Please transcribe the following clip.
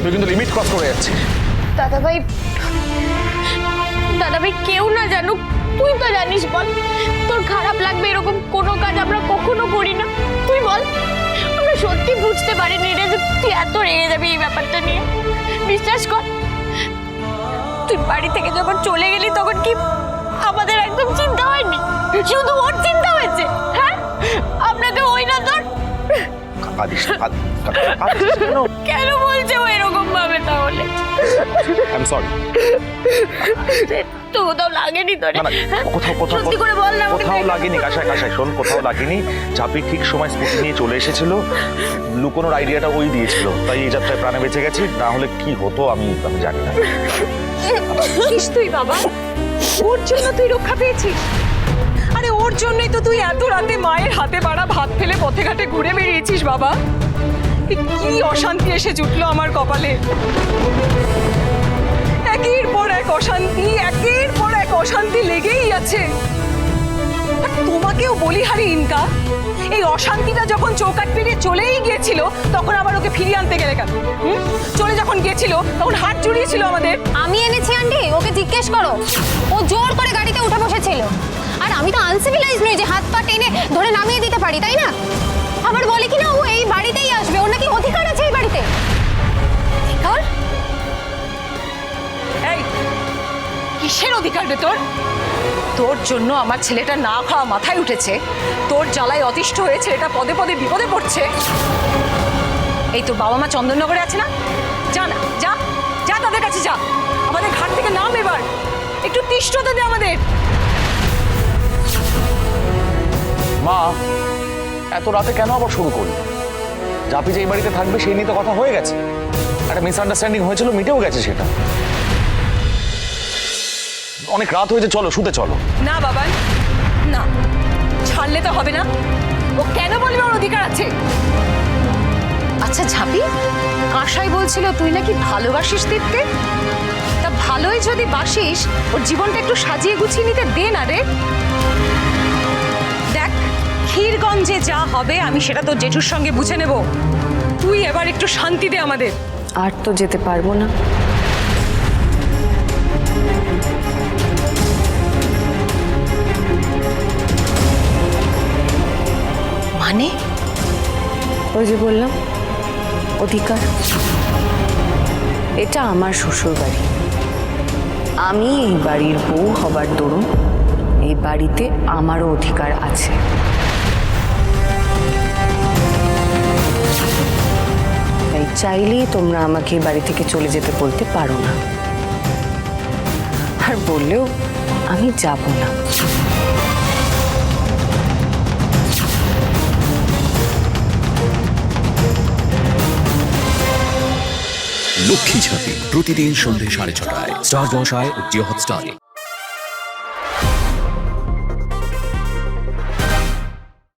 তুই কিন্তু limit cross করে যাচ্ছিস দাদাভাই দাদাভাই কেউ না জানুক তুই তো জানিস বল তোর খারাপ লাগবে এরকম কোনো কাজ আমরা কখনো করি না। তুই বল আমরা সত্যি বুঝতে পারিনি রে যে তুই এত রেগে যাবি এই ব্যাপারটা নিয়ে। বিশ্বাস কর তুই বাড়ি থেকে যখন চলে গেলি তখন কি আমাদের একদম চিন্তা হয়নি? শুধু ওর চিন্তা হয়েছে হ্যাঁ? আপনাকে ওই না তোর। কাঁদিস কেন কেন বলছে ও এরকম ভাবে তাহলে? আই এম সরি তো কোথাও লাগেনি তোর। না না কোথাও কোথাও সত্যি করে বল না আমাকে। কোথাও লাগেনি কাঁসায় কাঁসায় শোন কোথাও লাগেনি। ঝাঁপি ঠিক সময় স্কুটি নিয়ে চলে এসেছিল। লুকোনোর আইডিয়াটা ওই দিয়েছিল। তাই এই যাত্রায় প্রাণে বেঁচে গেছি। না হলে কি হতো আমি আমি জানি না। কিস তুই বাবা? ওর জন্য তুই রক্ষা পেয়েছিস? আরে ওর জন্যই তো তুই এত রাতে মায়ের হাতে বাড়া ভাত ফেলে পথে ঘাটে ঘুরে বেরিয়েছিস বাবা। কি অশান্তি এসে জুটলো আমার কপালে? একের পর এক অশান্তি, একের পর এক অশান্তি লেগেই আছে। তোমাকেও বলিহারি ইনকা, এই অশান্তিটা যখন চৌকাট পেরিয়ে চলেই গিয়েছিল, তখন আবার ওকে ফিরিয়ে আনতে গেলে কেন? চলে যখন গিয়েছিল, তখন হাত জুড়িয়েছিল আমাদের। আমি এনেছি, আন্টি। ওকে জিজ্ঞেস করো। ও জোর করে গাড়িতে উঠে বসেছিল। আর আমি তো আনসিভিলাইজ নই যে হাত পা টেনে ধরে নামিয়ে দিতে পারি, তাই না? আবার বলে কি না, ও অধিকার রে তোর? তোর জন্য আমার ছেলেটা না খাওয়া মাথায় উঠেছে। তোর জ্বালায় অতিষ্ঠ হয়ে ছেলেটা পদে পদে বিপদে পড়ছে। এই তোর বাবা মা চন্দননগরে আছে না? যা না, যা যা তাদের কাছে যা। আমাদের ঘাট থেকে নাম এবার। একটু তিষ্ঠতা দে আমাদের। মা, এত রাতে কেন আবার শুরু করলি? জাপি যে এই বাড়িতে থাকবে, সেই নিয়ে তো কথা হয়ে গেছে। একটা মিসআন্ডারস্ট্যান্ডিং হয়েছিল, মিটেও গেছে সেটা। অনেক রাত হয়েছে চলো শুতে চলো। না বাবা। না ছাড়লে তো হবে না। ও কেন বলবে ওর অধিকার আছে? আচ্ছা ঝাঁপি কাঁসাই বলছিল তুই নাকি ভালোবাসিস দীপকে তা ভালোই যদি বাসিস ওর জীবনটা একটু সাজিয়ে গুছিয়ে নিতে দে না রে। দেখ ক্ষীরগঞ্জে যা হবে আমি সেটা তো জেঠুর সঙ্গে বুঝে নেব। তুই এবার একটু শান্তি দে আমাদের। আর তো যেতে পারব না। মানে? ওই যে বললাম, অধিকার। এটা আমার শ্বশুর বাড়ি। আমি এই বাড়ির বউ হবার দরুন এই বাড়িতে আমারও অধিকার আছে। তাই চাইলেই তোমরা আমাকে এই বাড়ি থেকে চলে যেতে বলতে পারো না। আর বললেও আমি যাব না। লক্ষ্মী ঝাঁপি প্রতিদিন সন্ধ্যে সাড়ে ছটায়। স্টার জলসায় ও জিও হটস্টারে